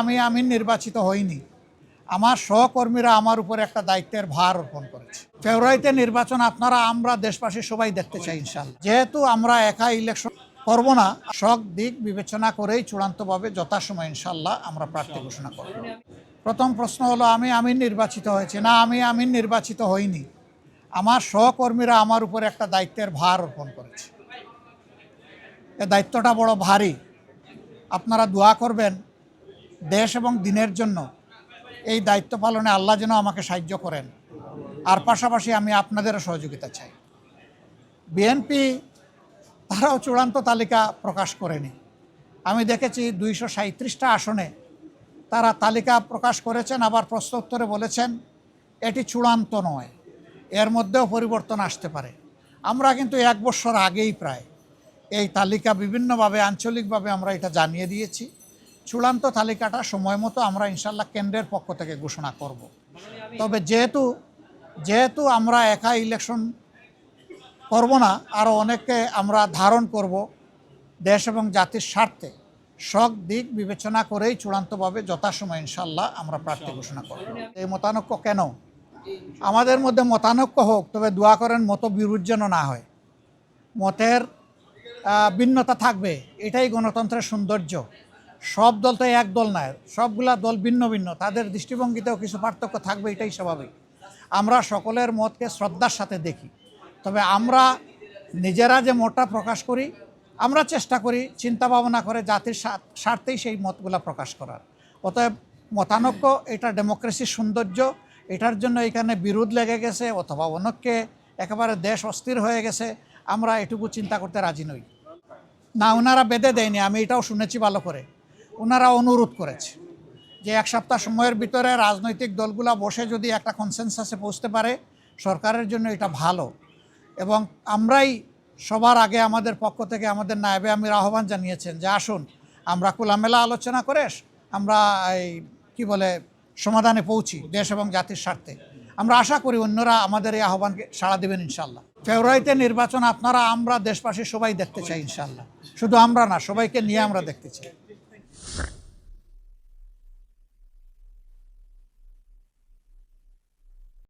আমি আমি নির্বাচিত হইনি। আমার সহকর্মীরা আমার উপর একটা দায়িত্বের ভার অর্পণ করেছে। ফেব্রুয়ারিতে নির্বাচন আপনারা, আমরা দেশবাসী সবাই দেখতে চাই ইনশাল্লাহ যেহেতু আমরা একা ইলেকশন করব না, সব দিক বিবেচনা করেই চূড়ান্তভাবে যথাসময় ইনশাল্লাহ আমরা প্রার্থী ঘোষণা করব। প্রথম প্রশ্ন হলো, আমি আমিন নির্বাচিত হয়েছে? না, আমি আমিন নির্বাচিত হইনি। আমার সহকর্মীরা আমার উপর একটা দায়িত্বের ভার অর্পণ করেছে। এ দায়িত্বটা বড় ভারী। আপনারা দোয়া করবেন দেশ এবং দিনের জন্য এই দায়িত্ব পালনে আল্লাহ যেন আমাকে সাহায্য করেন। আর পাশাপাশি আমি আপনাদেরও সহযোগিতা চাই। বিএনপি তারাও চূড়ান্ত তালিকা প্রকাশ করেনি। আমি দেখেছি দুইশো সাঁত্রিশটা আসনে তারা তালিকা প্রকাশ করেছেন, আবার প্রশ্ন উত্তরে বলেছেন, এটি চূড়ান্ত নয়। এর মধ্যেও পরিবর্তন আসতে পারে। আমরা কিন্তু এক বছর আগেই প্রায় এই তালিকা বিভিন্নভাবে, আঞ্চলিকভাবে আমরা এটা জানিয়ে দিয়েছি। চূড়ান্ত তালিকাটা সময় মতো আমরা ইনশাল্লাহ কেন্দ্রের পক্ষ থেকে ঘোষণা করব। তবে যেহেতু যেহেতু আমরা একা ইলেকশন করব না আরও অনেককে আমরা ধারণ করব দেশ এবং জাতির স্বার্থে, সব দিক বিবেচনা করেই চূড়ান্তভাবে যথাসময় ইনশাল্লাহ আমরা প্রার্থী ঘোষণা করব। এই মতানৈক্য কেন? আমাদের মধ্যে মতানৈক্য হোক, তবে দোয়া করেন মত বিরোধ যেন না হয়। মতের ভিন্নতা থাকবে, এটাই গণতন্ত্রের সৌন্দর্য। সব দল তো এক দল নয় সবগুলা দল ভিন্ন ভিন্ন, তাদের দৃষ্টিভঙ্গিতেও কিছু পার্থক্য থাকবে, এটাই স্বাভাবিক। আমরা সকলের মতকে শ্রদ্ধার সাথে দেখি, তবে আমরা নিজেরা যে মতটা প্রকাশ করি, আমরা চেষ্টা করি চিন্তা ভাবনা করে জাতির স্বা- স্বার্থেই সেই মতগুলা প্রকাশ করার। অতএব মতানৈক্য, এটা ডেমোক্রেসির সৌন্দর্য, এটার জন্য এখানে বিরোধ লেগে গেছে অথবা অনেককে একেবারে দেশ অস্থির হয়ে গেছে, আমরা এটুকু চিন্তা করতে রাজি নই। না ওনারা বেঁধে দেয়নি, আমি এটাও শুনেছি ভালো করে। ওনারা অনুরোধ করেছে যে এক সপ্তাহ সময়ের ভিতরে রাজনৈতিক দলগুলা বসে যদি একটা কনসেনসাসে পৌঁছতে পারে, সরকারের জন্য এটা ভালো। এবং আমরাই সবার আগে আমাদের পক্ষ থেকে আমাদের নায়েবে আমির আহ্বান জানিয়েছেন যে আসুন, আমরা খোলামেলা আলোচনা করে আমরা এই, কী বলে, সমাধানে পৌঁছি দেশ এবং জাতির স্বার্থে। আমরা আশা করি অন্যরা আমাদের এই আহ্বানকে সাড়া দেবেন ইনশাল্লাহ ফেব্রুয়ারিতে নির্বাচন, আপনারা, আমরা দেশবাসী সবাই দেখতে চাই ইনশাল্লাহ শুধু আমরা না, সবাইকে নিয়ে আমরা দেখতে চাই।